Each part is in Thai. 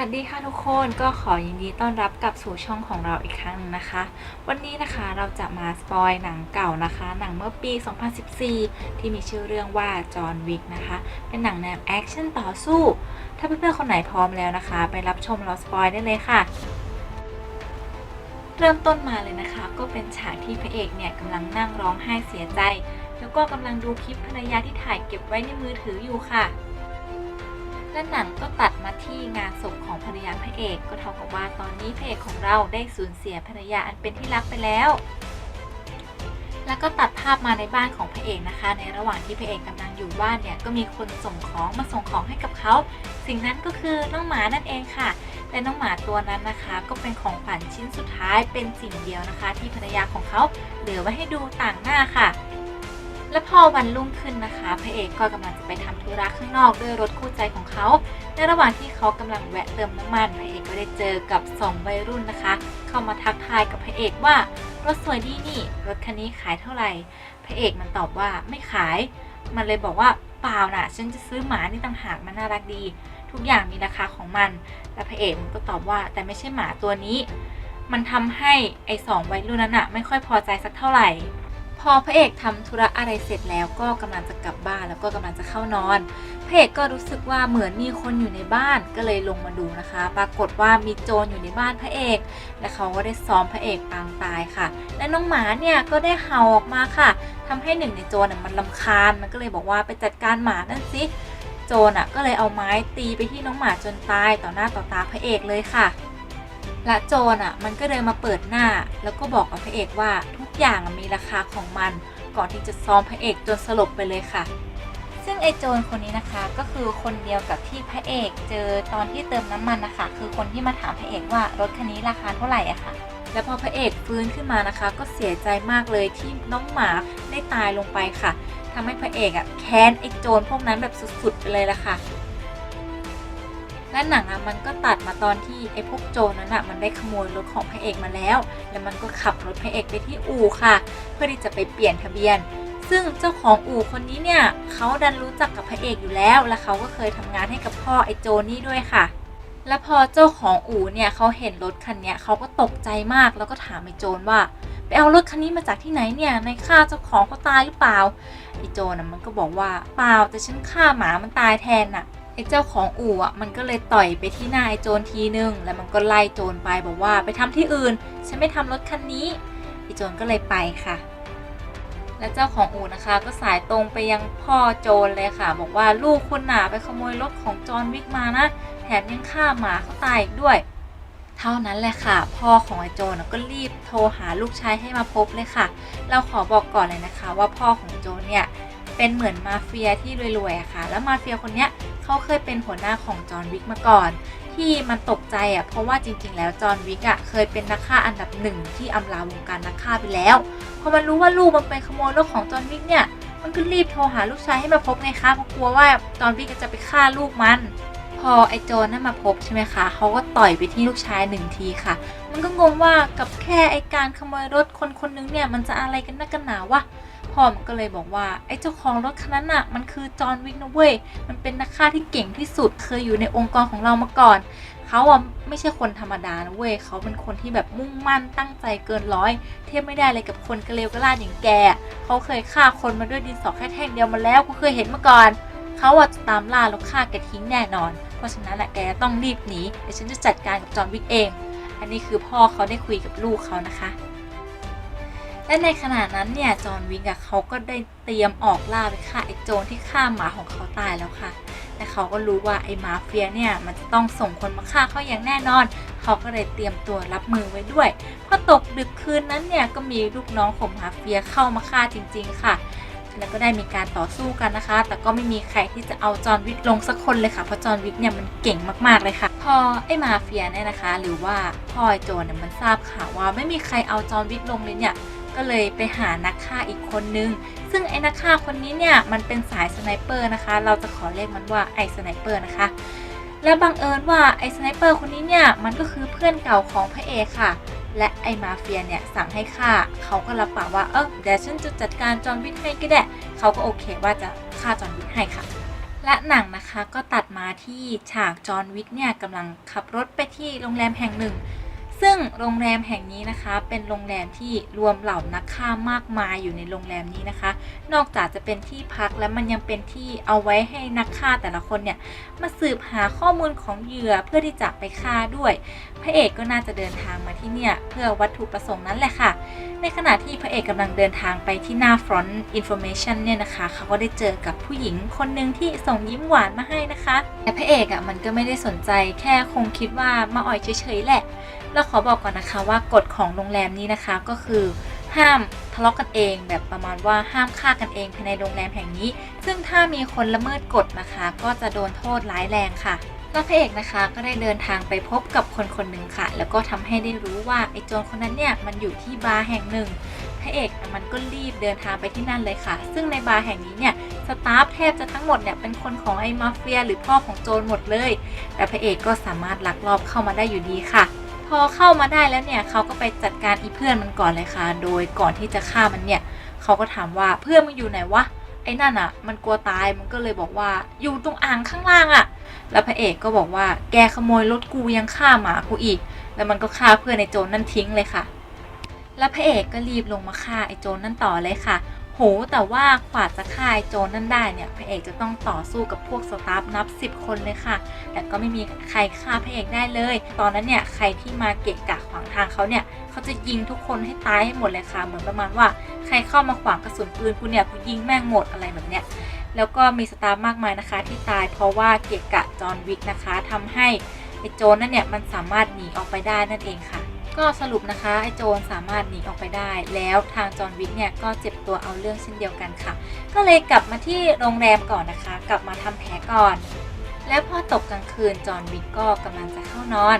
วัสดีค่ะทุกคนก็ขอยินดีต้อนรับกลับสู่ช่องของเราอีกครั้งหนึงนะคะ วันนี้นะคะเราจะมาสปอยหนังเก่านะคะ หนังเมื่อปี 2014 ที่มีชื่อเรื่องว่าจอห์นวิกนะคะ เป็นหนังแนวแอคชั่นต่อสู้ ถ้าเพื่อนๆคนไหนพร้อมแล้วนะคะ ไปรับชมเราสปอยได้เลยค่ะเริ่มต้นมาเลยนะคะ ก็เป็นฉากที่พระเอกเนี่ยกำลังนั่งร้องไห้เสียใจ แล้วก็กำลังดูคลิปภรรยาที่ถ่ายเก็บไว้ในมือถืออยู่ค่ะ และหนังก็ตัดมาที่งานศพของภรรยาพระเอก ก็เท่ากับว่าตอนนี้พระเอกของเราได้สูญเสียภรรยาอันเป็นที่รักไปแล้ว แล้วก็ตัดภาพมาในบ้านของพระเอกนะคะ ในระหว่างที่พระเอกกำลังอยู่บ้านเนี่ยก็มีคนส่งของมาส่งของให้กับเขาสิ่งนั้นก็คือน้องหมานั่นเองค่ะและน้องหมาตัวนั้นนะคะ ก็เป็นของขวัญชิ้นสุดท้ายเป็นสิ่งเดียวนะคะ ที่ภรรยาของเขาเหลือไว้ให้ดูต่างหน้าค่ะ และพอวันรุ่งขึ้นนะคะ พระเอกก็กำลังจะไปทำธุระข้างนอกด้วยรถคู่ใจของเขา ในระหว่างที่เขากำลังแวะเติมน้ำมันพระเอกก็ได้เจอกับสองวัยรุ่นนะคะ เข้ามาทักทายกับพระเอกว่ารถสวยดีนี่ รถคันนี้ขายเท่าไหร่ พระเอกมันตอบว่าไม่ขาย มันเลยบอกว่าเปล่าน่ะ ฉันจะซื้อหมานี่ต่างหากมันน่ารักดี ทุกอย่างมีราคาของมัน และพระเอกมันก็ตอบว่าแต่ไม่ใช่หมาตัวนี้ มันทำให้ไอ้สองวัยรุ่นนั้นอะไม่ค่อยพอใจสักเท่าไหร่ พอพระเอกทำธุระอะไรเสร็จแล้วก็กำลังจะกลับบ้านแล้วก็กำลังจะเข้านอน พระเอกก็รู้สึกว่าเหมือนมีคนอยู่ในบ้านก็เลยลงมาดูนะคะ ปรากฏว่ามีโจรอยู่ในบ้านพระเอก และเขาก็ได้ซ้อมพระเอกปางตายค่ะ และน้องหมาเนี่ยก็ได้เห่าออกมาค่ะทำให้หนึ่งในโจรน่ะมันลำคาญมันก็เลยบอกว่าไปจัดการหมานั่นสิโจรอะก็เลยเอาไม้ตีไปที่น้องหมาจนตายต่อหน้าต่อตาพระเอกเลยค่ะและโจรอะมันก็เดินมาเปิดหน้า แล้วก็บอกกับพระเอกว่าทุ อย่างมีราคาของมัน ก่อนที่จะซ้อมพระเอกจนสลบไปเลยค่ะ ซึ่งไอโจรคนนี้นะคะ ก็คือคนเดียวกับที่พระเอกเจอตอนที่เติมน้ำมันนะคะ คือคนที่มาถามพระเอกว่ารถคันนี้ราคาเท่าไหร่อะค่ะ แล้วพอพระเอกฟื้นขึ้นมานะคะ ก็เสียใจมากเลยที่น้องหมาได้ตายลงไปค่ะทำให้พระเอกอะแค้นไอโจรพวกนั้นแบบสุดๆไปเลยละค่ะ และหนังอะมันก็ตัดมาตอนที่ไอ้พวกโจรนั้นอะมันได้ขโมยรถของพระเอกมาแล้ว แล้วมันก็ขับรถพระเอกไปที่อู่ค่ะ เพื่อที่จะไปเปลี่ยนทะเบียน ซึ่งเจ้าของอู่คนนี้เนี่ยเขาดันรู้จักกับพระเอกอยู่แล้ว และเขาก็เคยทำงานให้กับพ่อไอ้โจนี่ด้วยค่ะแล้วพอเจ้าของอู่เนี่ยเขาเห็นรถคันนี้เขาก็ตกใจมากแล้วก็ถามไอ้โจรว่าไปเอารถคันนี้มาจากที่ไหนเนี่ยในฆ่าเจ้าของเขาตายหรือเปล่าไอ้โจนะมันก็บอกว่าเปล่าแต่ฉันฆ่าหมามันตายแทนน่ะ ไอ้เจ้าของอู่อะมันก็เลยต่อยไปที่หน้าไอ้โจรทีนึง แล้วมันก็ไล่โจรไปบอกว่าไปทำที่อื่น ฉันไม่ทำรถคันนี้ไอ้โจรก็เลยไปค่ะ และเจ้าของอู่นะคะก็สายตรงไปยังพ่อโจรเลยค่ะ บอกว่าลูกคุณหน่ะไปขโมยรถของจอห์นวิกมานะแถมยังฆ่าหมาเขาตายอีกด้วย เท่านั้นแหละค่ะ พ่อของไอ้โจรน่ะก็รีบโทรหาลูกชายให้มาพบเลยค่ะ เราขอบอกก่อนเลยนะคะ ว่าพ่อของโจรเนี่ยเป็นเหมือนมาเฟียที่รวยๆอะค่ะ แล้วมาเฟียคนเนี้ย เขาเคยเป็นหัวหน้าของจอห์นวิกมาก่อน ที่มันตกใจอะเพราะว่าจริง ๆ แล้วจอห์นวิกอะเคยเป็นนักฆ่าอันดับหนึ่งที่อำลาวงการนักฆ่าไปแล้วพอมันรู้ว่าลูกมันไปขโมยรถของจอห์นวิกเนี่ยมันก็รีบโทรหาลูกชายให้มาพบไงคะเพราะกลัวว่าจอห์นวิกจะไปฆ่าลูกมันพอไอ้โจรนั่นมาพบใช่ไหมคะ เขาก็ต่อยไปที่ลูกชายหนึ่งทีค่ะ มันก็งงว่ากับแค่ไอ้การขโมยรถคนคนนึงเนี่ย มันจะอะไรกันนักกันหนาวะ พ่อมันก็เลยบอกว่าไอ้เจ้าของรถคันนั้นน่ะมันคือจอห์นวิกนะเว้ยมันเป็นนักฆ่าที่เก่งที่สุดเคยอยู่ในองค์กรของเรามาก่อนเขาอะไม่ใช่คนธรรมดานะเว้ยเขาเป็นคนที่แบบมุ่งมั่นตั้งใจเกินร้อย เทียบไม่ได้เลยกับคนกระเลวกระลาดอย่างแกเขาเคยฆ่าคนมาด้วยดินสอแค่แท่งเดียวมาแล้วกูเคยเห็นมาก่อนเขาอะจะตามล่าแล้วฆ่าแกทิ้งแน่นอน เพราะฉะนั้นแหละแกต้องรีบหนีเดี๋ยวฉันจะจัดการกับจอห์นวิกเอง อันนี้คือพ่อเขาได้คุยกับลูกเขานะคะ และในขณะนั้นเนี่ยจอห์นวิกอะเขาก็ได้เตรียมออกล่าไปฆ่าไอ้โจรที่ฆ่าหมาของเขาตายแล้วค่ะ แต่เขาก็รู้ว่าไอ้มาเฟียเนี่ยมันจะต้องส่งคนมาฆ่าเขาอย่างแน่นอน เขาก็เลยเตรียมตัวรับมือไว้ด้วย พอตกดึกคืนนั้นเนี่ยก็มีลูกน้องของมาเฟียเข้ามาฆ่าจริง ๆ ค่ะแล้วก็ได้มีการต่อสู้กันนะคะ แต่ก็ไม่มีใครที่จะเอาจอห์นวิกลงสักคนเลยค่ะ เพราะจอห์นวิกเนี่ยมันเก่งมากๆเลยค่ะ พอไอ้มาเฟียเนี่ยนะคะ หรือว่าพ่อไอ้โจรเนี่ยมันทราบข่าวว่าไม่มีใครเอาจอห์นวิกลงเลยเนี่ย ก็เลยไปหานักฆ่าอีกคนนึง ซึ่งไอ้นักฆ่าคนนี้เนี่ยมันเป็นสายสไนเปอร์นะคะ เราจะขอเรียกมันว่าไอ้สไนเปอร์นะคะ และบังเอิญว่าไอ้สไนเปอร์คนนี้เนี่ยมันก็คือเพื่อนเก่าของพระเอกค่ะ และไอ้มาเฟียเนี่ยสั่งให้ฆ่า เขาก็รับปากว่าเออเดี๋ยวฉันจะจัดการจอห์นวิกให้ก็ได้ เขาก็โอเคว่าจะฆ่าจอห์นวิกให้ค่ะและหนังนะคะก็ตัดมาที่ฉากจอห์นวิกเนี่ยกำลังขับรถไปที่โรงแรมแห่งหนึ่ง ซึ่งโรงแรมแห่งนี้นะคะ เป็นโรงแรมที่รวมเหล่านักฆ่ามากมายอยู่ในโรงแรมนี้นะคะ นอกจากจะเป็นที่พักและมันยังเป็นที่เอาไว้ให้นักฆ่าแต่ละคนเนี่ยมาสืบหาข้อมูลของเหยื่อเพื่อที่จะไปฆ่าด้วย พระเอกก็น่าจะเดินทางมาที่เนี่ยเพื่อวัตถุประสงค์นั้นแหละค่ะ ในขณะที่พระเอกกำลังเดินทางไปที่หน้า front information เนี่ยนะคะเขาก็ได้เจอกับผู้หญิงคนหนึ่งที่ส่งยิ้มหวานมาให้นะคะ แต่พระเอกอะ่ะมันก็ไม่ได้สนใจแค่คงคิดว่ามาอ่อยเฉยๆแหละ เราขอบอกก่อนนะคะว่ากฎของโรงแรมนี้นะคะก็คือห้ามทะเลาะกันเองแบบประมาณว่าห้ามฆ่ากันเองภายในโรงแรมแห่งนี้ ซึ่งถ้ามีคนละเมิดกฎนะคะ ก็จะโดนโทษร้ายแรงค่ะแล้วพระเอกนะคะก็ได้เดินทางไปพบกับคนคนหนึ่งค่ะ แล้วก็ทำให้ได้รู้ว่าไอ้โจรคนนั้นเนี่ยมันอยู่ที่บาร์แห่งหนึ่งพระเอกมันก็รีบเดินทางไปที่นั่นเลยค่ะ ซึ่งในบาร์แห่งนี้เนี่ยสตาฟแทบจะทั้งหมดเนี่ยเป็นคนของไอ้มาเฟียหรือพ่อของโจรหมดเลย แต่พระเอกก็สามารถลักลอบเข้ามาได้อยู่ดีค่ะ พอเข้ามาได้แล้วเนี่ยเขาก็ไปจัดการอีเพื่อนมันก่อนเลยค่ะ โดยก่อนที่จะฆ่ามันเนี่ยเขาก็ถามว่าเพื่อนมึงอยู่ไหนวะไอ้นั่นอะ มันกลัวตายมันก็เลยบอกว่าอยู่ตรงอ่างข้างล่างอะ แล้วพระเอกก็บอกว่าแกขโมยรถกูยังฆ่าหมากูอีก แล้วมันก็ฆ่าเพื่อนในโจรนั่นทิ้งเลยค่ะ แล้วพระเอกก็รีบลงมาฆ่าไอ้โจรนั่นต่อเลยค่ะ โห แต่ว่ากว่าจะฆ่าไอ้โจรนั่นได้เนี่ย พระเอกจะต้องต่อสู้กับพวกสตาฟนับ 10 คนเลยค่ะ แต่ก็ไม่มีใครฆ่าพระเอกได้เลย ตอนนั้นเนี่ยใครที่มาเกะกะขวางทางเขาเนี่ยเขาจะยิงทุกคนให้ตายให้หมดเลยค่ะ เหมือนประมาณว่าใครเข้ามาขวางกระสุนปืนกูเนี่ยกูยิงแม่งหมดอะไรแบบเนี้ย แล้วก็มีสตาฟมากมายนะคะ ที่ตายเพราะว่าเกะกะจอห์นวิกนะคะทำให้ไอ้โจรนั่นเนี่ยมันสามารถหนีออกไปได้นั่นเองค่ะ ก็สรุปนะคะไอ้โจรสามารถหนีออกไปได้ แล้วทางจอห์นวิกเนี่ยก็เจ็บตัวเอาเรื่องเช่นเดียวกันค่ะ ก็เลยกลับมาที่โรงแรมก่อนนะคะ กลับมาทำแผลก่อน แล้วพอตกกลางคืนจอห์นวิกก็กำลังจะเข้านอน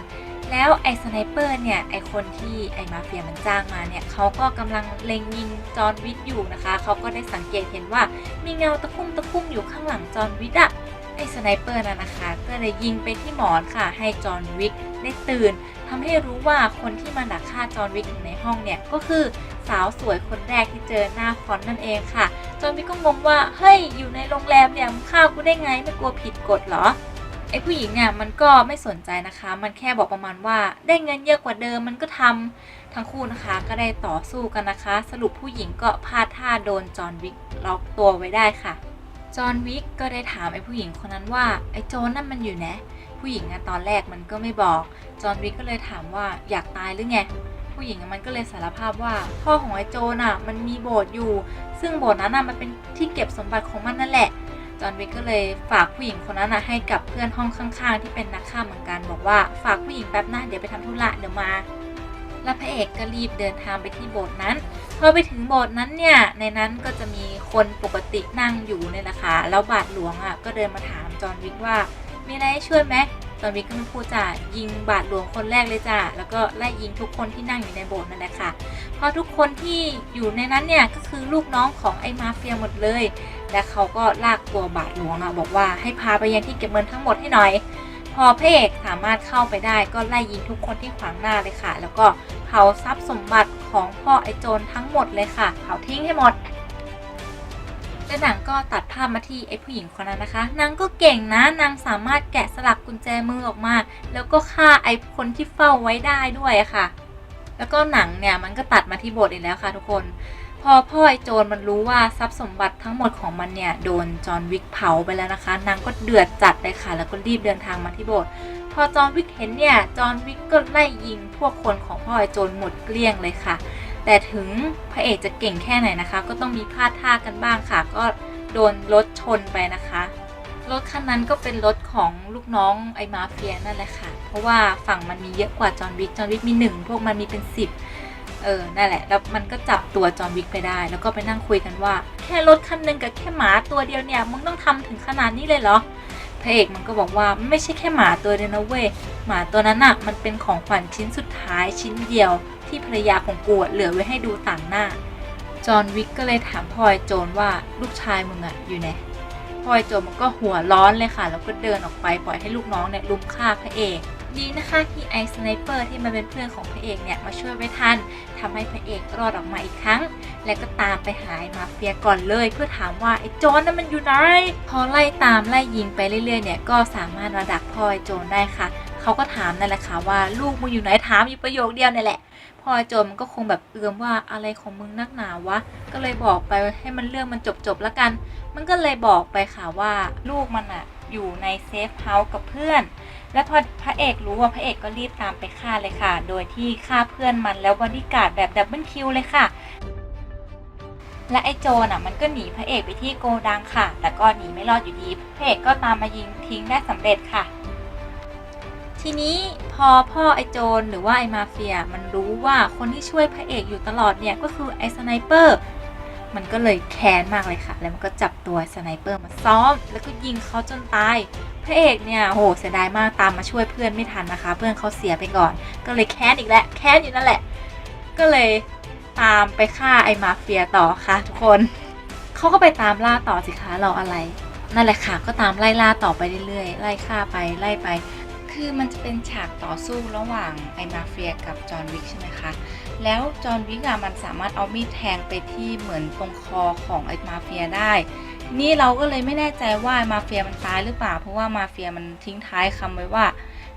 แล้วไอ้สไนเปอร์เนี่ยไอ้คนที่ไอ้มาเฟียมันจ้างมาเนี่ยเขาก็กำลังเล็งยิงจอห์นวิกอยู่นะคะเขาก็ได้สังเกตเห็นว่ามีเงาตะคุ่มตะคุ่มอยู่ข้างหลังจอห์นวิกอะ ไอ้สไนเปอร์น่ะนะคะ ก็เลยยิงไปที่หมอนค่ะ ให้จอห์นวิกได้ตื่นทำให้รู้ว่าคนที่มาดักฆ่าจอห์นวิกอยู่ในห้องเนี่ย ก็คือสาวสวยคนแรกที่เจอหน้าฟอนนั่นเองค่ะ จอห์นวิกก็งงว่า เฮ้ย อยู่ในโรงแรมเนี่ยมึงฆ่ากูได้ไงไม่กลัวผิดกฎเหรอไอ้ผู้หญิงเนี่ยมันก็ไม่สนใจนะคะ มันแค่บอกประมาณว่าได้เงินเยอะกว่าเดิมมันก็ทำทั้งคู่นะคะก็ได้ต่อสู้กันนะคะ สรุปผู้หญิงก็พลาดท่าโดนจอห์นวิกล็อกตัวไว้ได้ค่ะ จอห์นวิกก็ได้ถามไอ้ผู้หญิงคนนั้นว่าไอ้โจรนั่นมันอยู่ไหนผู้หญิงอะตอนแรกมันก็ไม่บอก จอห์นวิกก็เลยถามว่าอยากตายหรือไงผู้หญิงอะมันก็เลยสารภาพว่าพ่อของไอ้โจรอะมันมีโบสถ์อยู่ ซึ่งโบสถ์นั้นอะมันเป็นที่เก็บสมบัติของมันนั่นแหละ จอห์นวิกก็เลยฝากผู้หญิงคนนั้นนะให้กับเพื่อนห้องข้างๆ ที่เป็นนักฆ่าเหมือนกันบอกว่าฝากผู้หญิงแป๊บนะเดี๋ยวไปทำธุระเดี๋ยวมา แล้วพระเอกก็รีบเดินทางไปที่โบสถ์นั้นพอไปถึงโบสถ์นั้นเนี่ยในนั้นก็จะมีคนปกตินั่งอยู่เนี่ยแหละค่ะแล้วบาทหลวงอะก็เดินมาถามจอห์นวิกว่ามีอะไรให้ช่วยไหมจอห์นวิกก็ไม่พูดจ้ะยิงบาทหลวงคนแรกเลยจ้ะแล้วก็ไล่ยิงทุกคนที่นั่งอยู่ในโบสถ์นั่นแหละค่ะเพราะทุกคนที่อยู่ในนั้นเนี่ยก็คือลูกน้องของไอ้มาเฟียหมดเลยและเขาก็ลากตัวบาทหลวงอะบอกว่าให้พาไปยังที่เก็บเงินทั้งหมดให้หน่อย พอพระเอกสามารถเข้าไปได้ก็ไล่ยิงทุกคนที่ขวางหน้าเลยค่ะ แล้วก็เผาทรัพย์สมบัติของพ่อไอ้โจรทั้งหมดเลยค่ะ เผาทิ้งให้หมดและหนังก็ตัดภาพมาที่ไอ้ผู้หญิงคนนั้นนะคะ นางก็เก่งนะ นางสามารถแกะสลักกุญแจมือออกมา แล้วก็ฆ่าไอ้คนที่เฝ้าไว้ได้ด้วยค่ะ แล้วก็หนังเนี่ยมันก็ตัดมาที่บสถ์อีกแล้วค่ะทุกคน พอพ่อไอโจรมันรู้ว่าทรัพย์สมบัติทั้งหมดของมันเนี่ยโดนจอห์นวิกเผาไปแล้วนะคะ นางก็เดือดจัดเลยค่ะ แล้วก็รีบเดินทางมาที่โบสถ์พอจอห์นวิกเห็นเนี่ยจอห์นวิกก็ไล่ยิงพวกคนของพ่อไอโจรหมดเกลี้ยงเลยค่ะ แต่ถึงพระเอกจะเก่งแค่ไหนนะคะ ก็ต้องมีพลาดท่ากันบ้างค่ะ ก็โดนรถชนไปนะคะรถคันนั้นก็เป็นรถของลูกน้องไอ้มาเฟียนั่นแหละค่ะ เพราะว่าฝั่งมันมีเยอะกว่าจอห์นวิก จอห์นวิกมีหนึ่งพวกมันมีเป็นสิบ เออ นั่นแหละ แล้วมันก็จับตัวจอห์นวิกไปได้ แล้วก็ไปนั่งคุยกันว่า แค่รถคันหนึ่งกับแค่หมาตัวเดียวเนี่ย มึงต้องทำถึงขนาดนี้เลยเหรอ พระเอกมันก็บอกว่าไม่ใช่แค่หมาตัวเดียวนะเว้ย หมาตัวนั้นน่ะมันเป็นของขวัญชิ้นสุดท้ายชิ้นเดียว ที่ภรรยาของกูอะเหลือไว้ให้ดูต่างหน้า จอห์นวิกก็เลยถามพลอยโจรว่าลูกชายมึงอะอยู่ไหนพลอยโจรมันก็หัวร้อนเลยค่ะ แล้วก็เดินออกไปปล่อยให้ลูกน้องเนี่ยลุมฆ่าพระเอก ดีนะคะที่ไอสไนเปอร์ที่มาเป็นเพื่อนของพระเอกเนี่ยมาช่วยไว้ทันทำให้พระเอกรอดออกมาอีกครั้ง แล้วก็ตามไปหาไอ้มาเฟียก่อนเลย เพื่อถามว่าไอ้โจรนั้นมันอยู่ไหนพอไล่ตามไล่ยิงไปเรื่อยๆเนี่ยก็สามารถมาดักพ่อไอ้โจรได้ค่ะเขาก็ถามนั่นแหละค่ะว่าลูกมึงอยู่ไหนถามอยู่ประโยคเดียวนี่แหละพอไอ้โจมันก็คงแบบเอือมว่าอะไรของมึงนักหนาวะ ก็เลยบอกไปให้มันเรื่องมันจบๆแล้วกัน มันก็เลยบอกไปค่ะว่าลูกมันอะอยู่ในเซฟเฮาส์กับเพื่อน และพอพระเอกรู้ว่าพระเอกก็รีบตามไปฆ่าเลยค่ะ โดยที่ฆ่าเพื่อนมันแล้วบอดี้การ์ดแบบดับเบิลคิวเลยค่ะและไอ้โจรอะมันก็หนีพระเอกไปที่โกดังค่ะ แต่ก็หนีไม่รอดอยู่ดี พระเอกก็ตามมายิงทิ้งได้สำเร็จค่ะ ทีนี้พอพ่อไอ้โจรหรือว่าไอ้มาเฟีย มันรู้ว่าคนที่ช่วยพระเอกอยู่ตลอดเนี่ยก็คือไอ้สไนเปอร์ มันก็เลยแค้นมากเลยค่ะ แล้วมันก็จับตัวสไนเปอร์มาซ้อม แล้วก็ยิงเขาจนตาย พระเอกเนี่ยโหเสียดายมากตามมาช่วยเพื่อนไม่ทันนะคะ เพื่อนเขาเสียไปก่อน ก็เลยแค้นอีกแล้วแค้นอยู่นั่นแหละ ก็เลยตามไปฆ่าไอ้มาเฟียต่อค่ะ ทุกคนเขาก็ไปตามล่าต่อสิคะรออะไร นั่นแหละค่ะ ก็ตามไล่ล่าต่อไปเรื่อยๆไล่ฆ่าไปไล่ไป คือมันจะเป็นฉากต่อสู้ระหว่างไอ้มาเฟียกับจอห์นวิกใช่ไหมคะแล้วจอห์นวิกอะมันสามารถเอามีดแทงไปที่เหมือนตรงคอของไอ้มาเฟียได้ นี่เราก็เลยไม่แน่ใจว่ามาเฟียมันตายหรือเปล่า เพราะว่ามาเฟียมันทิ้งท้ายคำไว้ว่า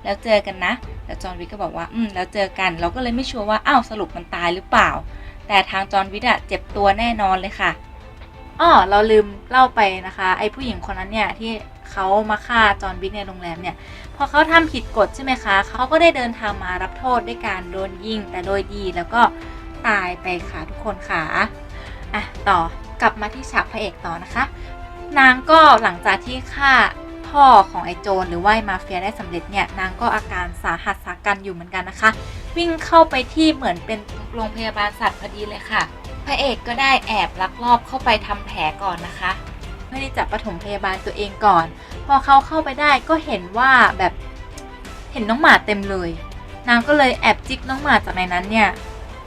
แล้วเจอกันนะ แล้วจอห์นวิกก็บอกว่าอืมแล้วเจอกัน เราก็เลยไม่ชัวร์ว่าอ้าวสรุปมันตายหรือเปล่า แต่ทางจอห์นวิกอะเจ็บตัวแน่นอนเลยค่ะอ้อเราลืมเล่าไปนะคะ ไอ้ผู้หญิงคนนั้นเนี่ยที่เขามาฆ่าจอห์นวิกในโรงแรมเนี่ยพอเขาทำผิดกฎใช่ไหมคะเขาก็ได้เดินทางมารับโทษด้วยการโดนยิงแต่โดยดีแล้วก็ตายไปค่ะทุกคนค่ะอะต่อ กลับมาที่ฉากพระเอกต่อนะคะ นางก็หลังจากที่ฆ่าพ่อของไอ้โจรหรือว่ามาเฟียได้สำเร็จเนี่ยนางก็อาการสาหัสสากันอยู่เหมือนกันนะคะ วิ่งเข้าไปที่เหมือนเป็นโรงพยาบาลสัตว์พอดีเลยค่ะ พระเอกก็ได้แอบลักลอบเข้าไปทำแผลก่อนนะคะเพื่อที่จะปฐมพยาบาลตัวเองก่อน พอเขาเข้าไปได้ก็เห็นว่าแบบเห็นน้องหมาเต็มเลย นางก็เลยแอบจิกน้องหมาจากในนั้นเนี่ย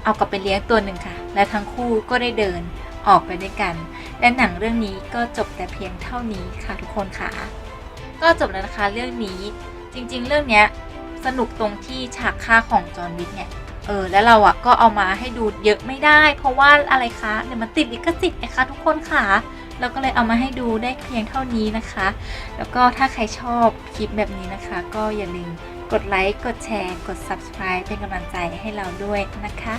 เอากลับไปเลี้ยงตัวหนึ่งค่ะ และทั้งคู่ก็ได้เดิน ออกไปด้วยกัน และหนังเรื่องนี้ก็จบแต่เพียงเท่านี้ค่ะทุกคนค่ะ ก็จบแล้วนะคะเรื่องนี้จริง ๆ เรื่องเนี้ยสนุกตรงที่ฉากฆ่าของจอห์นวิกเนี่ยเออแล้วเราอะก็เอามาให้ดูเยอะไม่ได้ เพราะว่าอะไรคะเนี่ยมันติดลิขสิทธิ์นะคะทุกคนค่ะเราก็เลยเอามาให้ดูได้เพียงเท่านี้นะคะ แล้วก็ถ้าใครชอบคลิปแบบนี้นะคะ ก็อย่าลืมกดไลค์ กดแชร์ กด subscribe เป็นกำลังใจให้เราด้วยนะคะ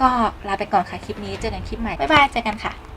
ก็ลาไปก่อนค่ะคลิปนี้เจอกันคลิปใหม่บ๊ายบายเจอกันค่ะ